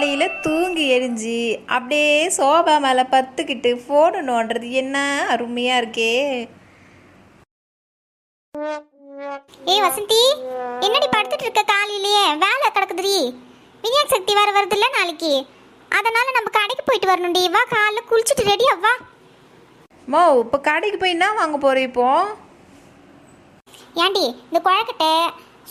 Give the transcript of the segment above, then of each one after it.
காலையில் தூங்கி எரிஞ்சு அப்படியே சோபா மேலே பத்துக்கிட்டு ஃபோனு நோண்டுறது என்ன அருமையாக இருக்கே. ஏய் வசந்தி என்னடி படுத்துட்டு இருக்க காலையிலேயே? வேலை கிடக்குதுடி. விஜயன் சக்தி வர வருதுல்ல நாளைக்கு. அதனால நம்ம கடைக்கு போயிட்டு வரணும்டி. வா காலைல குளிச்சுட்டு ரெடியா வா. மோ இப்போ கடைக்கு போய் என்ன வாங்க போகிற இப்போ? ஏண்டி இந்த குழக்கட்டை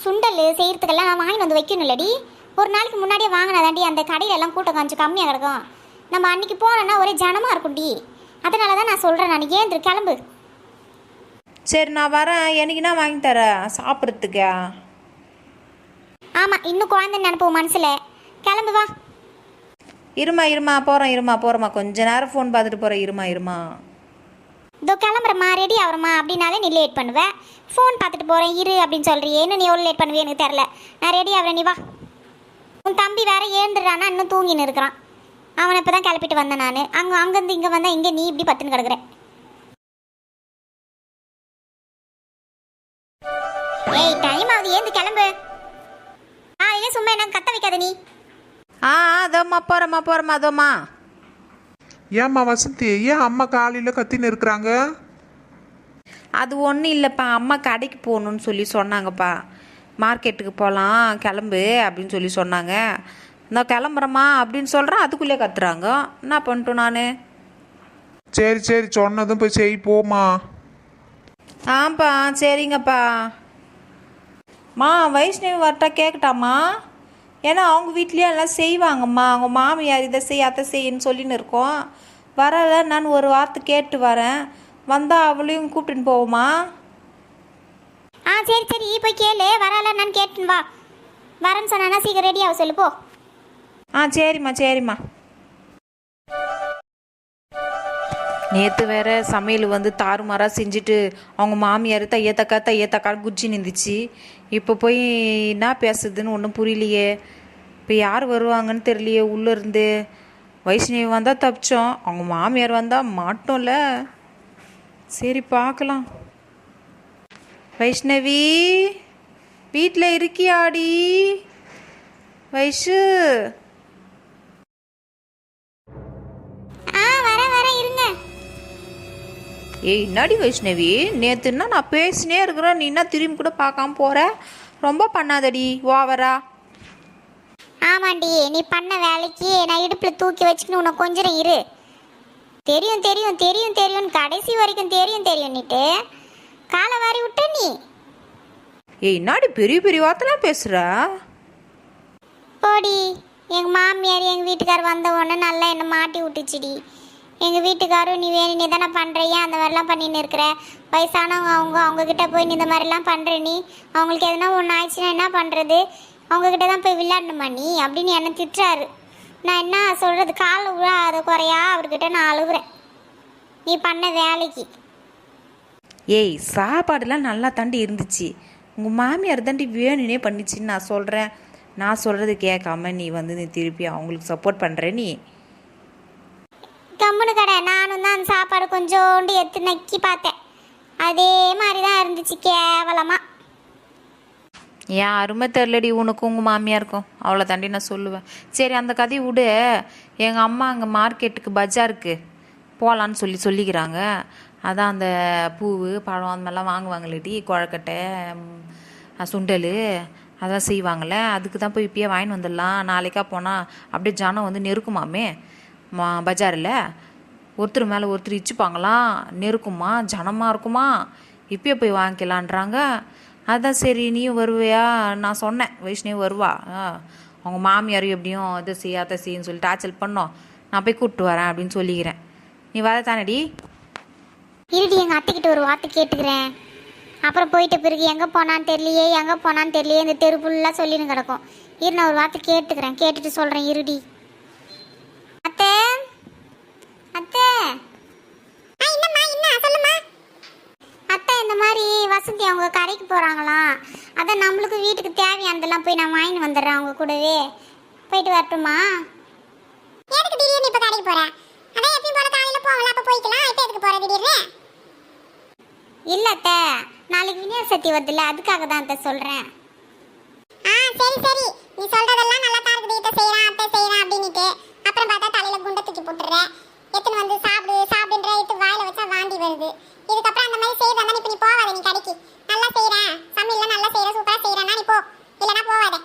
சுண்டல் செய்யறதுக்கெல்லாம் வாங்கி வந்து வைக்கணும் இல்லடி ஒரு நாளைக்கு முன்னாடியே வாங்கினாதாண்டி அந்த கடையில எல்லாம் கூட்டம் கொஞ்சம் கம்மியாக கிடக்கும். நம்ம அன்னைக்கு போனோன்னா ஒரே ஜனமாக இருக்கும்டி அதனால தான் நான் சொல்கிறேன் நான். ஏந்திரு கிளம்பு. சரி நான் வரேன். எனக்குன்னா வாங்கி தரேன்? சாப்பிட்றதுக்கா? ஆமாம் இன்னும் குழந்தை நினப்போம் மனசில். கிளம்பு வா. இருமா இருமா போகிறேன் இருமா போகிறேம்மா கொஞ்ச நேரம் ஃபோன் பார்த்துட்டு போகிறேன் இருமா இருமா. இதோ கிளம்புறம்மா ரெடி ஆகிறம்மா. அப்படின்னாலே நீ லேட் பண்ணுவேன் ஃபோன் பார்த்துட்டு போகிறேன் இரு அப்படின்னு சொல்கிறியே இன்னும் நீ எவ்வளோ லேட் பண்ணுவே எனக்கு தெரில நான் ரெடி ஆகிறேன். நீ வா. உன் தம்பி வேற ஏந்துடுறானா இன்னும் தூங்கின்னு இருக்கிறான். அவனை இப்போ தான் கிளப்பிட்டு வந்தேன் நான். அங்கே அங்கேருந்து இங்கே வந்தா இங்கே நீ இப்படி பத்துன்னு கிடக்குற. ஏய் டைம் ஆகுது. ஏந்து கிளம்பு. ஆ ஏன் சும்மா என்ன கத்த வைக்காத நீ? ஆ அதோம்மா போகிறேம்மா போகிறேம்மா அதோம்மா. ஏம்மா வசந்தி ஏன் அம்மா காலையில் கத்தின்னு இருக்கிறாங்க? அது ஒன்றும் இல்லைப்பா. அம்மா கடைக்கு போகணுன்னு சொல்லி சொன்னாங்கப்பா. மார்க்கெட்டுக்கு போகலாம் கிளம்பு அப்படின்னு சொல்லி சொன்னாங்க. நான் கிளம்புறேம்மா அப்படின்னு சொல்கிறேன் அதுக்குள்ளே கத்துறாங்க. என்ன பண்ணிட்டோம் நான்? சரி சரி சொன்னதும் போய் செய் போம்மா. ஆப்பா சரிங்கப்பா. மா வைஷ்ணவி வரட்டா கேட்கட்டாம்மா ஏன்னா அவங்க வீட்லேயும் எல்லாம் செய்வாங்கம்மா. அவங்க மாமியார் இதை செய் அதை செய்யின்னு சொல்லின்னு இருக்கோம். வரல நான் ஒரு வார்த்தை கேட்டு வரேன். வந்தால் அவளையும் கூப்பிட்டுன்னு போவோமா ஆ சரி சரி போய் கேளு. வரல நான் கேட்டுன்னு வா. வரேன்னு சொன்னா சீக்கிரம் ரெடி ஆக சொல்லு போ. ஆ சரிம்மா சரிம்மா. நேற்று வேற சமையல் வந்து தாறுமாறாக செஞ்சுட்டு அவங்க மாமியார் தையத்தக்கா தையத்தக்கா தைய தக்கான்னு குச்சி நிந்துச்சு இப்போ போய் என்ன பேசுதுன்னு ஒன்றும் புரியலையே. இப்போ யார் வருவாங்கன்னு தெரியலையே உள்ளே இருந்து. வைஷ்ணவி வந்தால் தப்பிச்சோம். அவங்க மாமியார் வந்தால் மாட்டோம்ல. சரி பார்க்கலாம். வைஷ்ணவி வீட்டில் இருக்கியாடி? வைஷு. ஏய் என்னடி வைஷ்ணவி? நேற்றுன்னா நான் பேசினே இருக்கிறேன். நீ என்ன திரும்பி கூட பார்க்காம போற? ரொம்ப பண்ணாதடி ஓவரா. ஆமாண்டி நீ பண்ண வேலைக்கு நான் இடுப்பில் தூக்கி வச்சுக்கின்னு உன்னை கொஞ்சம் இரு. தெரியும் தெரியும் தெரியும் தெரியும் கடைசி வரைக்கும் தெரியும் தெரியும்னுட்டு. காலை வாரி விட்ட நீ. ஏய் என்னாடி பெரிய பெரிய வார்த்தைலாம் பேசுற? போடி எங்கள் மாமியார் எங்கள் வீட்டுக்கார் வந்த உடனே நல்லா என்னை மாட்டி விட்டுச்சுடி. எங்கள் வீட்டுக்காரும் நீ வேணும் நீ தானே பண்ணுறியா அந்த மாதிரிலாம் பண்ணின்னு இருக்கிற? வயசானவங்க அவங்க அவங்கக்கிட்ட போய் நீ இந்த மாதிரிலாம் பண்ணுற நீ? அவங்களுக்கு எதனா ஒன்று ஆயிடுச்சுன்னா என்ன பண்ணுறது அவங்கக்கிட்ட தான் போய் விளையாடணுமா நீ? அப்படின்னு என்னை திட்டுறாரு. நான் என்ன சொல்கிறது கால் விழாத குறையா அவர்கிட்ட நான் அழுகுறேன் நீ பண்ண வேலைக்கு. ஏய் சாப்பாடுலாம் நல்லா தாண்டி இருந்துச்சு. உங்கள் மாமியார் தாண்டி வேணுனே பண்ணிச்சின்னு நான் சொல்கிறேன் நான் சொல்கிறது கேட்காம நீ வந்து நீ திருப்பி அவங்களுக்கு சப்போர்ட் பண்ணுற நீ. கம்முனு கடை. நானும் தான் அந்த சாப்பாடு கொஞ்சோண்டு எடுத்து நக்கி பார்த்தேன். அதே மாதிரி தான் இருந்துச்சு கேவலமாக ஏன் அருமை தெரிலடி உனக்கும் உங்கள் மாமியாருக்கும். அவ்வளோ தாண்டி நான் சொல்லுவேன். சரி அந்த கதையை விடு. எங்கள் அம்மா அங்கே மார்க்கெட்டுக்கு பஜாருக்கு போகலான்னு சொல்லி சொல்லிக்கிறாங்க. அதான் அந்த பூவு பழம் அந்த மாதிரிலாம் வாங்குவாங்களேடி குழக்கட்டை கொழக்கட்டை சுண்டல் அதான் செய்வாங்கள்ல. அதுக்கு தான் போய் இப்பயே வாங்கிட்டு வந்துடலாம். நாளைக்கா போனால் அப்படியே ஜனம் வந்து நெருக்குமாமே மா பஜாரில். ஒருத்தர் மேலே ஒருத்தர் இச்சுப்பாங்களாம் நெருக்குமா? ஜனமாக இருக்குமா? இப்பயே போய் வாங்கிக்கலான்றாங்க. அதான் சரி நீயும் வருவியா? நான் சொன்னேன் வைஷ்ணவி வருவா. ஆ, அவங்க மாமியார் எப்படியும் இதை செய்ய அதை செய்யுன்னு சொல்லிட்டு ஆச்சல் பண்ணோம் நான் போய் கூப்பிட்டு வரேன் அப்படின்னு சொல்லிக்கிறேன். நீ வர தானடி இருடி எங்கள் அத்தைக்கிட்ட ஒரு வார்த்தை கேட்டுக்கிறேன். அப்புறம் போயிட்ட பிறகு எங்கே போனான்னு தெரியலையே எங்கே போனான்னு தெரியலையே இந்த தெரு ஃபுல்லாக சொல்லின்னு கிடக்கும். இரு நான் ஒரு வார்த்தை கேட்டுக்கிறேன். கேட்டுட்டு சொல்கிறேன் இருடி. அத்தை அத்தை. அத்தை இந்த மாதிரி வசந்தி அவங்க கடைக்கு போகிறாங்களாம் அதான் நம்மளுக்கு வீட்டுக்கு தேவையானதெல்லாம் போய் நான் வாங்கிட்டு வந்துடுறேன் அவங்க கூடவே. போயிட்டு வரட்டுமா எதுக்கு திடீர்னு இப்போ கடைக்கு போகிறேன் அதான் எப்பயும் போல காலையில் போகலாம் அப்போ போகிற திடீர்னு? இல்லை அத்தை நாளைக்கு விநாயகர் சக்தி வருதுல்ல அதுக்காக தான் அத்தை சொல்கிறேன் ஆ சரி சரி. நீ சொல்றதெல்லாம் நல்லா தான் இருக்குது. அத்தை செய்யறேன் அத்தை செய்யறேன் அப்படின்னுட்டு. அப்புறம் பார்த்தா தலையில குண்டை தூக்கி போட்டுற எத்தனை வந்து சாப்பிடு சாப்பிடுன்ற எடுத்து வாயில வச்சா வாந்தி வருது. இதுக்கப்புறம் அந்த மாதிரி செய்யறதா இப்ப நீ போவாத நீ கடைக்கு. நல்லா செய்யறேன் நல்லா செய்யற சூப்பரா செய்யறேன்னா நீ போ. இல்லனா போவாத.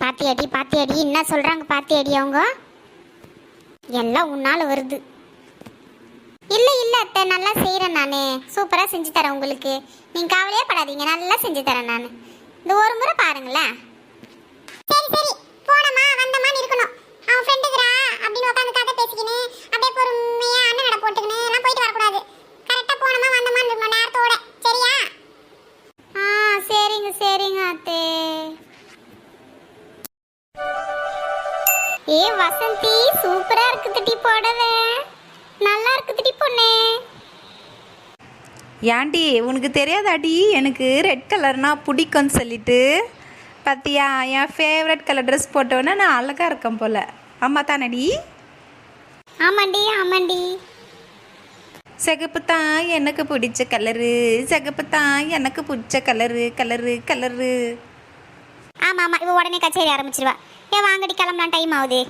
பாத்தியடி பாத்தியடி என்ன சொல்றாங்க பாத்தியடி அவங்க? எல்லாம் உன்னால வருது. இல்லை இல்லை அத்தை நல்லா செய்கிறேன் நானே. சூப்பராக செஞ்சு தரேன் உங்களுக்கு. நீங்கள் கவலையே படாதீங்க நல்லா செஞ்சு தரேன் நான். இந்த ஒரு முறை பாருங்களேன். சரி சரி. ஏன்டி உனக்கு தெரியாதாடி? எனக்கு ரெட் கலர்னா பிடிக்கும்னு சொல்லிட்டு. பார்த்தியா என் ஃபேவரட் கலர் ட்ரெஸ் போட்டோன்னே நான் அழகாக இருக்கேன் போல். ஆமாம் தானடி? ஆமாண்டி ஆமாண்டி. சிகப்பு தான் எனக்கு பிடிச்ச கலரு சிகப்பு தான் எனக்கு பிடிச்ச கலரு கலரு கலரு ஆமா ஆமா. இவ உடனே கச்சேரி ஆரம்பிச்சிருவா. ஏன் வாங்கடி கிளம்பலாம். டைம் ஆகுது.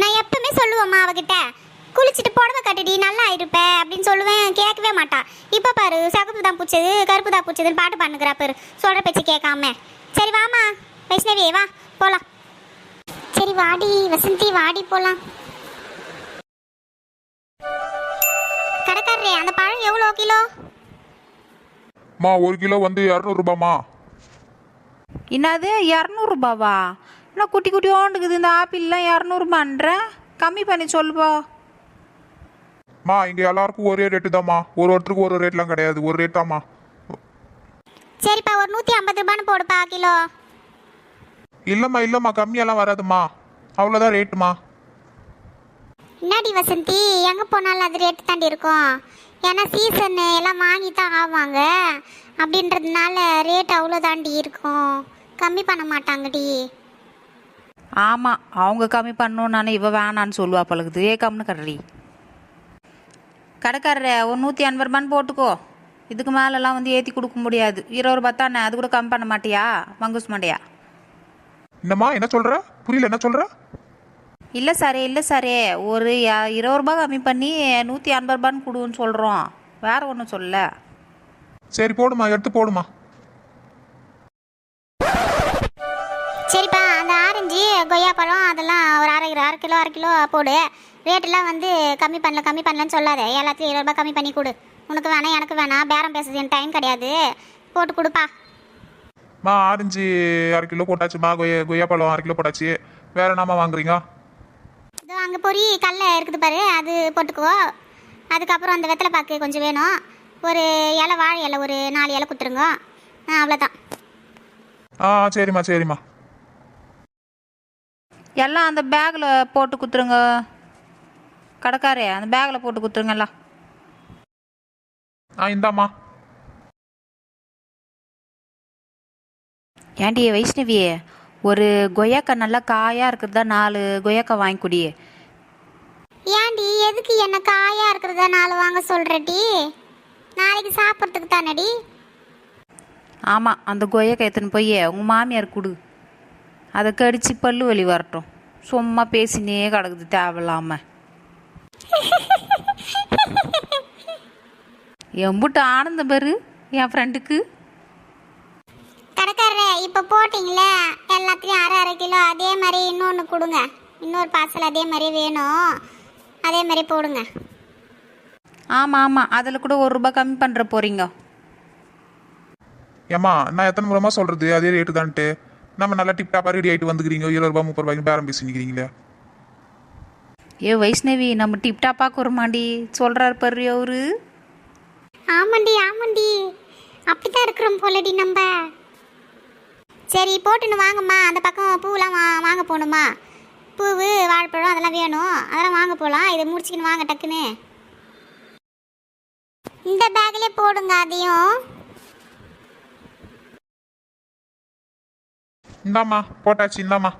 நான் எப்பவுமே சொல்லுவேம்மா அவகிட்ட. குளிச்சுட்டு புடவை கட்டுடி நல்லா இருப்ப அப்படின்னு சொல்லுவேன். கேட்கவே மாட்டா. இப்போ பாரு சகப்பு தான் பூச்சது கருப்பு தான் பூச்சதுன்னு பாட்டு பண்ணுகிறா பாரு. சொல்ற பேச்சு கேட்காம. சரி வாமா வைஷ்ணவி வா போலாம். சரி வாடி வசந்தி வாடி போலாம். கடைக்காரரே அந்த பழம் எவ்வளோ கிலோ? மா ஒரு கிலோ வந்து இரநூறுபாம்மா என்னது இரநூறுபாவா என்ன குட்டி குட்டியோண்டுக்குது இந்த ஆப்பிள்லாம் இரநூறுபான்ற கம்மி பண்ணி சொல்லுப்பா. மா இங்கே எல்லாருக்கும் ஒரே ரேட்டு தாம்மா. ஒரு ஒருத்தருக்கு ஒரு ரேட்லாம் கிடையாது. ஒரு ரேட் தாம்மா. சரிப்பா ஒரு நூற்றி ஐம்பது ரூபான்னு போடுப்பா கிலோ. இல்லைம்மா இல்லைம்மா கம்மியெல்லாம் வராதும்மா. அவ்வளோதான் ரேட்டுமா என்னடி வசந்தி எங்கே போனாலும் அது ரேட்டு தாண்டி இருக்கும். ஏன்னா சீசன் எல்லாம் வாங்கி தான் ஆவாங்க. அப்படின்றதுனால ரேட் அவ்வளோ தாண்டி இருக்கும். கம்மி பண்ண மாட்டாங்கடி. ஆமாம் அவங்க கம்மி பண்ணணும் நானே இவ வேணான்னு சொல்லுவா பழகுது ஏ கம்னு கடறி கடைக்காரரே ஒரு நூற்றி எண்பது ரூபான்னு போட்டுக்கோ. இதுக்கு மேலெல்லாம் வந்து ஏற்றி கொடுக்க முடியாது. இருபது ரூபா தானே அது கூட கம்மி பண்ண மாட்டியா? மங்குஸ் மாட்டியா என்னம்மா என்ன சொல்கிற புரியல என்ன சொல்கிற இல்லை சாரே இல்லை சாரே. ஒரு இருபது ரூபா கம்மி பண்ணி நூற்றி எண்பது ரூபான்னு கொடுன்னு சொல்கிறோம் வேற ஒன்றும் சொல்லல சரி போடுமா எடுத்து போடுமா சரிப்பா அந்த ஆரஞ்சு கொய்யாப்பழம் அதெல்லாம் ஒரு அரை கிலோ அரை கிலோ அரை கிலோ போடு. ரேட்டெல்லாம் வந்து கம்மி பண்ணல கம்மி பண்ணலன்னு சொல்லாத. எல்லாத்தையும் இருபது ரூபாய் கம்மி பண்ணி கொடு. உனக்கு வேணாம் எனக்கு வேணாம். பேரம் பேசுறது எனக்கு டைம் கிடையாது. போட்டு கொடுப்பா. மா ஆரஞ்சு அரை கிலோ போட்டாச்சுமா கொய்யா கொய்யாப்பழம் அரை கிலோ போட்டாச்சு. வேற என்னம்மா வாங்குறீங்க? இதோ அங்கே பொரி கடல இருக்குது பாரு. அது போட்டுக்கோ. அதுக்கப்புறம் அந்த வெத்தலை பாக்கு கொஞ்சம் வேணும். ஒரு இலை வாழை இலை ஒரு நாலு இலை கொடுத்துருங்க. ஆ அவ்வளோதான் ஆ சரிம்மா சரிம்மா. எல்லாம் அந்த பேக்கில் போட்டு குத்துருங்க கடைக்காரே அந்த பேக்கில் போட்டு குத்துருங்க எல்லாம் ஆ இந்தாம்மா. ஏன்டி வைஷ்ணவி ஒரு கொய்யாக்காய் நல்லா காயாக இருக்கிறதா நாலு கொய்யாக்காய் வாங்கி குடி. ஏன்டி எதுக்கு என்ன காயா இருக்கிறதா நாலு வாங்க சொல்றடி? நாளைக்கு சாப்பிட்றதுக்கு தானடி? ஆமாம் அந்த கொய்யாக்காய் எடுத்துன்னு போய் உங்கள் மாமியார் கொடு. அதை கடிச்சு பல்லு வலி வரட்டும். சும்மா பேசினே கிடக்குது தேவையில்லாம. எம்புட்டு ஆனந்தம் பேரு என் ஃப்ரெண்டுக்கு கடைக்காரரே இப்போ போட்டிங்களே எல்லாத்துலேயும் அரை அரை கிலோ அதே மாதிரி இன்னொன்று கொடுங்க. இன்னொரு பார்சல் அதே மாதிரி வேணும். அதே மாதிரி போடுங்க. ஆமாம் ஆமாம் அதில் கூட ஒரு ரூபாய் கம்மி பண்ணுற போகிறீங்க ஏம்மா நான் எத்தனை முறைமா சொல்கிறது அதே ரேட்டு தான்ட்டு. நம்ம நல்லா டிப்டாப்பாக ரெடி ஆகிட்டு வந்துக்கிறீங்க. இருபது ரூபா முப்பது ரூபாய்க்கு பேரம் பேசிக்கிறீங்களே ஏ வைஷ்ணவி நம்ம டிப்டாப்பாக குறமாண்டி சொல்கிறாரு பாரு அவரு. ஆமாண்டி ஆமாண்டி. அப்படித்தான் இருக்கிறோம் போலடி நம்ம. சரி போட்டுன்னு வாங்கம்மா. அந்த பக்கம் பூவெலாம் வா வாங்க போகணுமா? பூவு வாழைப்பழம் அதெல்லாம் வேணும். அதெல்லாம் வாங்க போகலாம். இதை முடிச்சுக்கின்னு வாங்க டக்குன்னு. இந்த பேக்லேயே போடுங்க அதையும். இந்தாம்மா போட்டாச்சு இந்தாம்மா.